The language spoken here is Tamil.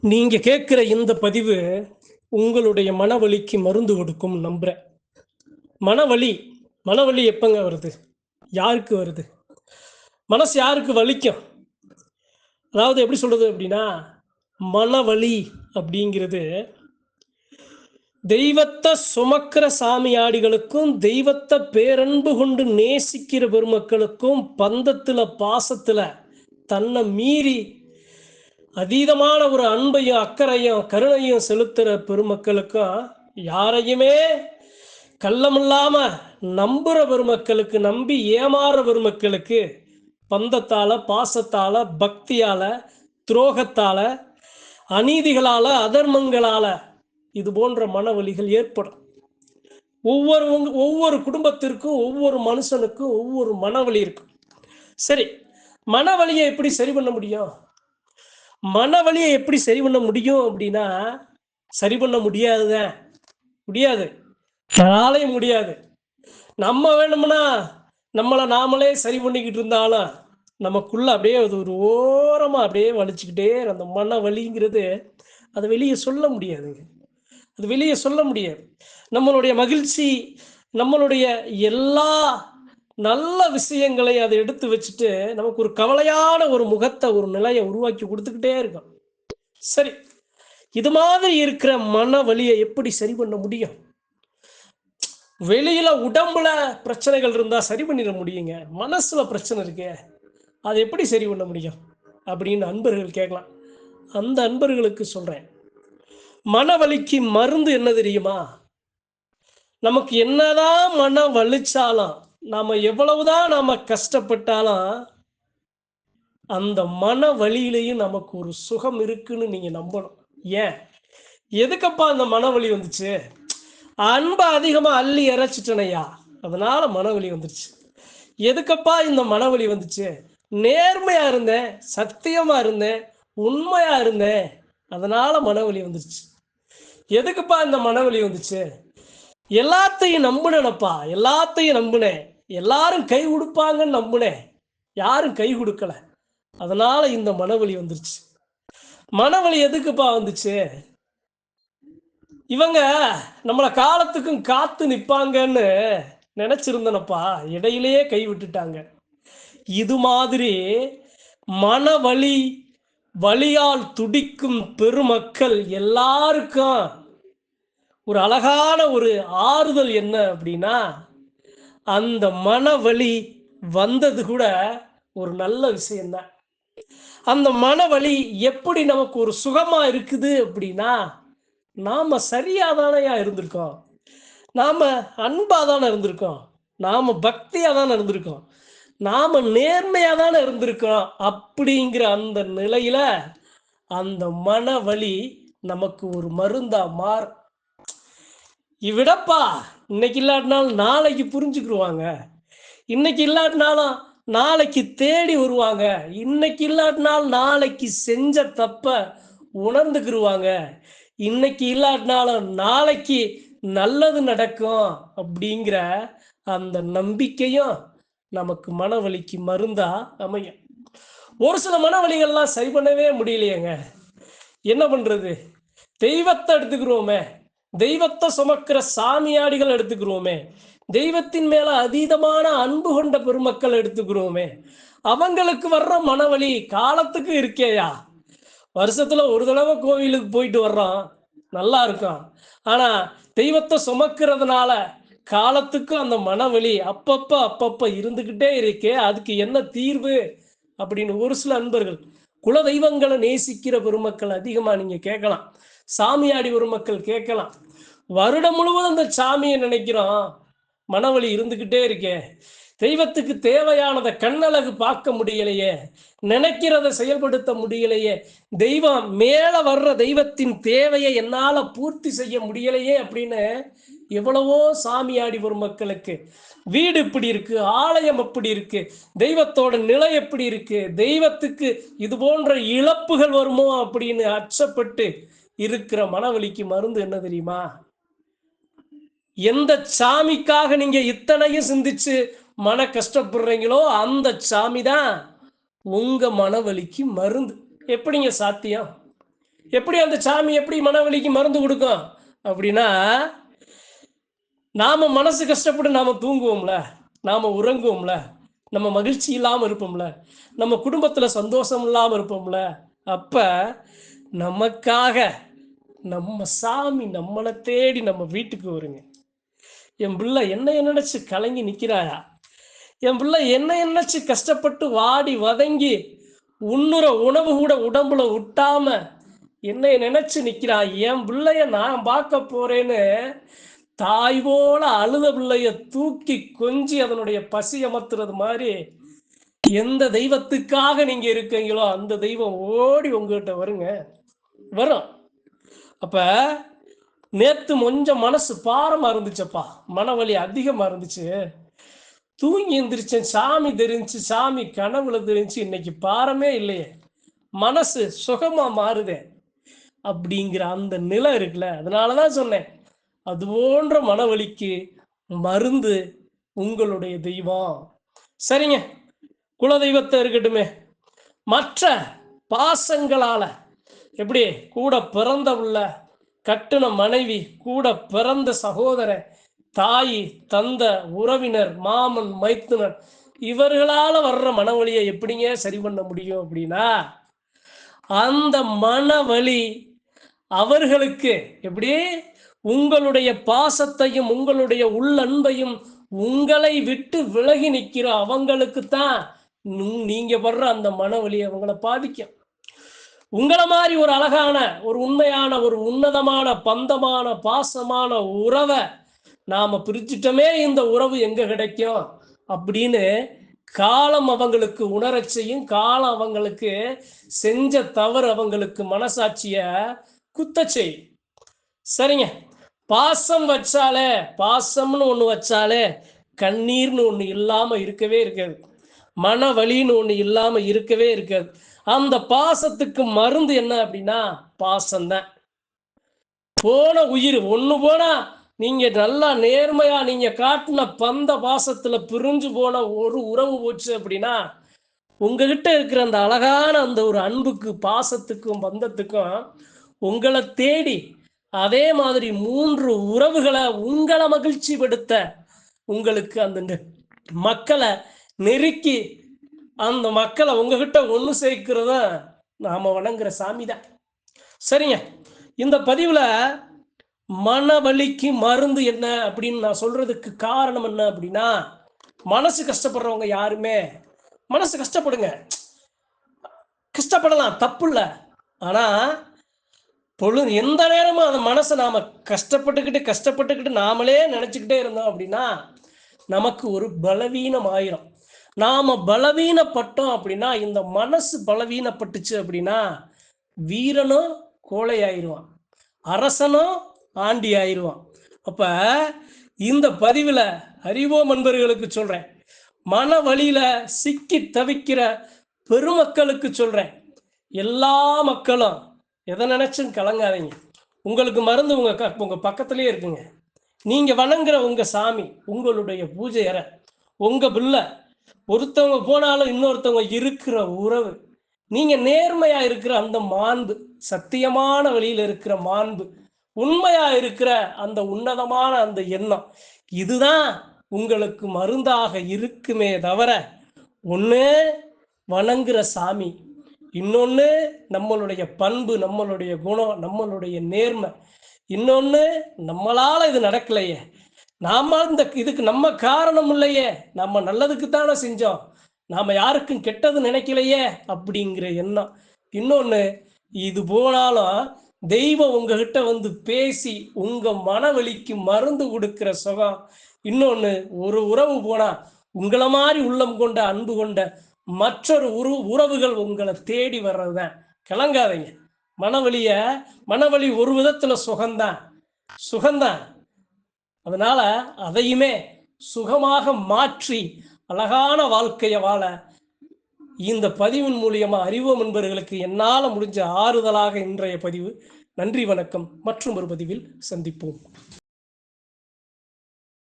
நீங்க கேட்குற இந்த பதிவு உங்களுடைய மனவலிக்கு மருந்து கொடுக்கும் நம்புறேன். மனவலி மனவலி எப்பங்க வருது? யாருக்கு வருது? மனசு யாருக்கு வலிக்கும்? அதாவது எப்படி சொல்றது அப்படின்னா மனவலி அப்படிங்கிறது தெய்வத்தை சுமக்கிற சாமியாடிகளுக்கும் தெய்வத்தை பேரன்பு கொண்டு நேசிக்கிற பெருமக்களுக்கும் பந்தத்துல பாசத்துல தன்னை மீறி அதீதமான ஒரு அன்பையும் அக்கறையும் கருணையும் செலுத்துகிற பெருமக்களுக்கும் யாரையுமே கள்ளமில்லாம நம்புற பெருமக்களுக்கு நம்பி ஏமாற பெருமக்களுக்கு பந்தத்தால பாசத்தால பக்தியால துரோகத்தால அநீதிகளால அதர்மங்களால இது போன்ற மனவழிகள் ஏற்படும். ஒவ்வொரு ஒவ்வொரு குடும்பத்திற்கும் ஒவ்வொரு மனுஷனுக்கும் ஒவ்வொரு மனவலி இருக்கும். சரி மனவழியை எப்படி சரி பண்ண முடியும்? மனவழியை எப்படி சரி பண்ண முடியும் அப்படின்னா சரி பண்ண முடியாதுதான் முடியாது. யாராலையும் முடியாது. நம்ம வேணும்னா நம்மளை நாமளே சரி பண்ணிக்கிட்டு இருந்தாலும் நமக்குள்ள அப்படியே அது ஒரு ஓரமாக அப்படியே வலிச்சுக்கிட்டே அந்த மன வலிங்கிறது அதை வெளியே சொல்ல முடியாதுங்க அது வெளியே சொல்ல முடியாது. நம்மளுடைய மகிழ்ச்சி நம்மளுடைய எல்லா நல்ல விஷயங்களை அதை எடுத்து வச்சுட்டு நமக்கு ஒரு கவலையான ஒரு முகத்தை ஒரு நிலையை உருவாக்கி கொடுத்துக்கிட்டே இருக்கும் சரி இது மாதிரி இருக்கிற மன வலியை எப்படி சரி பண்ண முடியும்? வெளியில உடம்புல பிரச்சனைகள் இருந்தா சரி பண்ணிட முடியுங்க. மனசுல பிரச்சனை இருக்கே அதை எப்படி சரி பண்ண முடியும்? அப்படின்னு அன்பர்கள் கேட்கலாம். அந்த அன்பர்களுக்கு சொல்றேன். மனவலிக்கு மருந்து என்ன தெரியுமா? நமக்கு என்னதான் மன வலிச்சாலும் நாம எவ்வளவுதான் நாம கஷ்டப்பட்டாலும் அந்த மன வலியிலையும் நமக்கு ஒரு சுகம் இருக்குன்னு நீங்க நம்பணும். ஏன்? எதுக்கப்பா அந்த மனவழி வந்துச்சு? அன்பை அதிகமா அள்ளி இறைச்சிட்டனையா? அதனால மனவலி வந்துருச்சு. எதுக்கப்பா இந்த மனவழி வந்துச்சு? நேர்மையா இருந்தேன் சத்தியமா இருந்தேன் உண்மையா இருந்தேன். அதனால மனவழி வந்துருச்சு. எதுக்குப்பா இந்த மனவழி வந்துச்சு? எல்லாத்தையும் நம்புனேனப்பா எல்லாத்தையும் நம்புனேன். எல்லாரும் கை கொடுப்பாங்கன்னு நம்புனேன். யாரும் கை கொடுக்கல அதனால இந்த மனவழி வந்துருச்சு. மனவழி எதுக்குப்பா வந்துச்சு? இவங்க நம்மளை காலத்துக்கும் காத்து நிற்பாங்கன்னு நினைச்சிருந்தனப்பா. இடையிலேயே கை விட்டுட்டாங்க. இது மாதிரி மனவழி வலியால் துடிக்கும் பெருமக்கள் எல்லாருக்கும் ஒரு அழகான ஒரு ஆறுதல் என்ன அப்படின்னா அந்த மன வலி வந்தது கூட ஒரு நல்ல விஷயம்தான். அந்த மன வலி எப்படி நமக்கு ஒரு சுகமா இருக்குது அப்படின்னா நாம சரியாதானையா இருந்திருக்கோம். நாம அன்பா தானே இருந்திருக்கோம். நாம பக்தியா தானே இருந்திருக்கோம். நாம நேர்மையா தானே இருந்திருக்கோம் அப்படிங்கிற அந்த நிலையில அந்த மன வலி நமக்கு ஒரு மருந்தா மாறும். இவ்விடப்பா இன்னைக்கு இல்லாட்டினாலும் நாளைக்கு புரிஞ்சுக்கிருவாங்க. இன்னைக்கு இல்லாட்டினாலும் நாளைக்கு தேடி வருவாங்க. இன்னைக்கு இல்லாட்டினாலும் நாளைக்கு செஞ்ச தப்ப உணர்ந்துக்கிடுவாங்க இன்னைக்கு இல்லாட்டினாலும் நாளைக்கு நல்லது நடக்கும் அப்படிங்கிற அந்த நம்பிக்கையும் நமக்கு மனவலிக்கு மருந்தா அமையும். ஒரு சில மனவலிகள்லாம் சரி பண்ணவே முடியலையேங்க. என்ன பண்றது? தெய்வத்தை எடுத்துக்கிறோமே தெய்வத்தை சுமக்கிற சாமியாடிகள் எடுத்துக்கிறோமே. தெய்வத்தின் மேல அதீதமான அன்பு கொண்ட பெருமக்கள் எடுத்துக்கிறோமே. அவங்களுக்கு வர்ற மனவழி காலத்துக்கு இருக்கேயா? வருஷத்துல ஒரு தடவை கோவிலுக்கு போயிட்டு வர்றோம் நல்லா இருக்கும் ஆனா தெய்வத்தை சுமக்கிறதுனால காலத்துக்கும் அந்த மனவழி அப்பப்ப அப்பப்ப இருந்துகிட்டே இருக்கே. அதுக்கு என்ன தீர்வு? அப்படின்னு ஒரு சில அன்பர்கள். குல தெய்வங்களை நேசிக்கிற பெருமக்கள் அதிகமா நீங்க கேட்கலாம். சாமியாடி ஒரு மக்கள் கேட்கலாம். வருடம் முழுவதும் அந்த சாமியை நினைக்கிறோம் மனவழி இருந்துக்கிட்டே இருக்கே. தெய்வத்துக்கு தேவையானதை கண்ணழகு பார்க்க முடியலையே. நினைக்கிறத செயல்படுத்த முடியலையே. தெய்வம் மேலே வர்ற தெய்வத்தின் தேவையை என்னால் பூர்த்தி செய்ய முடியலையே அப்படின்னு எவ்வளவோ சாமியாடி வரும் மக்களுக்கு. வீடு இப்படி இருக்கு ஆலயம் எப்படி இருக்கு தெய்வத்தோட நிலை எப்படி இருக்கு தெய்வத்துக்கு இது போன்ற இழப்புகள் வருமோ அப்படின்னு அச்சப்பட்டு இருக்கிற மனவலிக்கு மருந்து என்ன தெரியுமா? எந்த சாமிக்காக நீங்க இத்தனையும் சிந்திச்சு மன கஷ்டப்படுறீங்களோ அந்த சாமி தான் உங்க மனவலிக்கு மருந்து. எப்படிங்க சாத்தியம்? எப்படி அந்த சாமி எப்படி மனவலிக்கு மருந்து கொடுக்கும்? அப்படின்னா நாம மனசு கஷ்டப்பட்டு நாம தூங்குவோம்ல நாம உறங்குவோம்ல நம்ம மகிழ்ச்சி இல்லாமல் இருப்போம்ல நம்ம குடும்பத்தில் சந்தோஷம் இல்லாமல் இருப்போம்ல அப்போ நமக்காக நம்ம சாமி நம்மளை தேடி நம்ம வீட்டுக்கு வருங்க. என் பிள்ளை என்னைய நினைச்சு கலங்கி நிற்கிறாயா என் பிள்ளை என்ன நினைச்சு கஷ்டப்பட்டு வாடி வதங்கி உண்ணுற உணவு கூட உடம்புல விட்டாம என்னைய நினைச்சு நிக்கிறான் என் பிள்ளைய நான் பார்க்க போறேன்னு தாய் போல அழுத பிள்ளைய தூக்கி கொஞ்சி அதனுடைய பசி அமர்த்துறது மாதிரி எந்த தெய்வத்துக்காக நீங்க இருக்கீங்களோ அந்த தெய்வம் ஓடி உங்ககிட்ட வருங்க. வரும். அப்ப நேத்து கொஞ்சம் மனசு பாரமா இருந்துச்சப்பா. மனவலி அதிகமா இருந்துச்சு. தூங்கி எந்திரிச்சேன். சாமி தெரிஞ்சு சாமி கனவுல தெரிஞ்சு இன்னைக்கு பாரமே இல்லையே. மனசு சுகமா மாறுதே அப்படிங்கிற அந்த நிலை இருக்குல்ல. அதனாலதான் சொன்னேன். அது போன்ற மனவலிக்கு மருந்து உங்களுடைய தெய்வம். சரிங்க. குலதெய்வத்தை இருக்கட்டுமே. மற்ற பாசங்களால எப்படி? கூட பிறந்த உள்ள கட்டுன மனைவி கூட பிறந்த சகோதர தாய் தந்த உறவினர் மாமன் மைத்துனர் இவர்களால வர்ற மனவலியை எப்படிங்க சரி பண்ண முடியும் அப்படின்னா அந்த மனவலி அவர்களுக்கு எப்படி? உங்களுடைய பாசத்தையும் உங்களுடைய உள்ளன்பையும் உங்களை விட்டு விலகி நிற்கிற அவங்களுக்கு தான் நீங்க படுற அந்த மனவழி அவங்கள பாதிக்கும். உங்களை மாதிரி ஒரு அழகான ஒரு உண்மையான ஒரு உன்னதமான பந்தமான பாசமான உறவை நாம பிரிச்சுட்டோமே இந்த உறவு எங்க கிடைக்கும்? அப்படின்னு காலம் அவங்களுக்கு உணரச் செய்யும் காலம் அவங்களுக்கு செஞ்ச தவறு அவங்களுக்கு மனசாட்சிய குத்த செய்யும் சரிங்க. பாசம் வச்சாலே பாசம்னு ஒன்று வச்சாலே கண்ணீர்னு ஒன்று இல்லாமல் இருக்கவே இருக்காது. மன வலின்னு ஒன்று இல்லாமல் இருக்கவே இருக்காது. அந்த பாசத்துக்கு மருந்து என்ன அப்படின்னா பாசம்தான். போன உயிர் ஒன்று போனா நீங்க நல்லா நேர்மையா நீங்க காட்டின பந்த பாசத்துல பிரிஞ்சு போன ஒரு உறவு போச்சு அப்படின்னா உங்ககிட்ட இருக்கிற அந்த அழகான அந்த ஒரு அன்புக்கு பாசத்துக்கும் பந்தத்துக்கும் உங்களை தேடி அதே மாதிரி மூன்று உறவுகளை உங்களை மகிழ்ச்சிப்படுத்த உங்களுக்கு அந்த மக்களை நெருக்கி அந்த மக்களை உங்ககிட்ட ஒன்று சேர்க்கிறத நாம் வணங்குற சாமி தான் சரிங்க. இந்த பதிவில் மனவலிக்கு மருந்து என்ன அப்படின்னு நான் சொல்றதுக்கு காரணம் என்ன அப்படின்னா மனசு கஷ்டப்படுறவங்க யாருமே மனசு கஷ்டப்படுங்க. கஷ்டப்படலாம் தப்பு இல்லை ஆனால் பொழுது எந்த நேரமும் அந்த மனசை நாம் கஷ்டப்பட்டுக்கிட்டு கஷ்டப்பட்டுக்கிட்டு நாமளே நினச்சிக்கிட்டே இருந்தோம் அப்படின்னா நமக்கு ஒரு பலவீனம் ஆயிரும் நாம பலவீனப்பட்டோம் அப்படின்னா இந்த மனசு பலவீனப்பட்டுச்சு அப்படின்னா வீரனும் கோழை ஆயிடுவான் அரசனும் ஆண்டி ஆயிடுவான் அப்ப இந்த பதிவில் அறிவோம் நண்பர்களுக்கு சொல்றேன். மன வழியில சிக்கி தவிக்கிற பெருமக்களுக்கு சொல்றேன். எல்லா மக்களும் எதை நினைச்சும் கலங்காதீங்க. உங்களுக்கு மருந்து உங்க க- உங்க பக்கத்துலயே இருக்குங்க. நீங்க வணங்குற உங்க சாமி உங்களுடைய பூஜை அறை உங்க பிள்ளை ஒருத்தவங்க போனாலும் இன்னொருத்தவங்க இருக்கிற உறவு. நீங்க நேர்மையா இருக்கிற அந்த மாண்பு சத்தியமான வழியில இருக்கிற மாண்பு உண்மையா இருக்கிற அந்த உன்னதமான அந்த எண்ணம் இதுதான் உங்களுக்கு மருந்தாக இருக்குமே தவிர ஒண்ணு வணங்குற சாமி இன்னொன்னு நம்மளுடைய பண்பு நம்மளுடைய குணம் நம்மளுடைய நேர்மை இன்னொன்னு நம்மளால இது நடக்கலையே நாம இந்த இதுக்கு நம்ம காரணம் இல்லையே. நம்ம நல்லதுக்கு தானே செஞ்சோம். நாம யாருக்கும் கெட்டது நினைக்கலையே அப்படிங்கிற எண்ணம். இன்னொன்று இது போனாலும் தெய்வம் உங்ககிட்ட வந்து பேசி உங்க மனவலிக்கு மருந்து கொடுக்கிற சுகம். இன்னொன்று ஒரு உறவு போனா உங்களை மாதிரி உள்ளம் கொண்ட அன்பு கொண்ட மற்றொரு உரு உறவுகள் உங்களை தேடி வர்றதுதான். கிளங்காதீங்க. மனவழிய மனவலி ஒரு விதத்துல சுகம்தான். சுகம்தான். அதனால அதையுமே சுகமாக மாற்றி அழகான வாழ்க்கையை வாழ இந்த பதிவின் மூலியமா அறிவோம் என்பவர்களுக்கு என்னால் முடிஞ்ச ஆறுதலாக இன்றைய பதிவு. நன்றி வணக்கம். மற்றும் ஒரு பதிவில் சந்திப்போம்.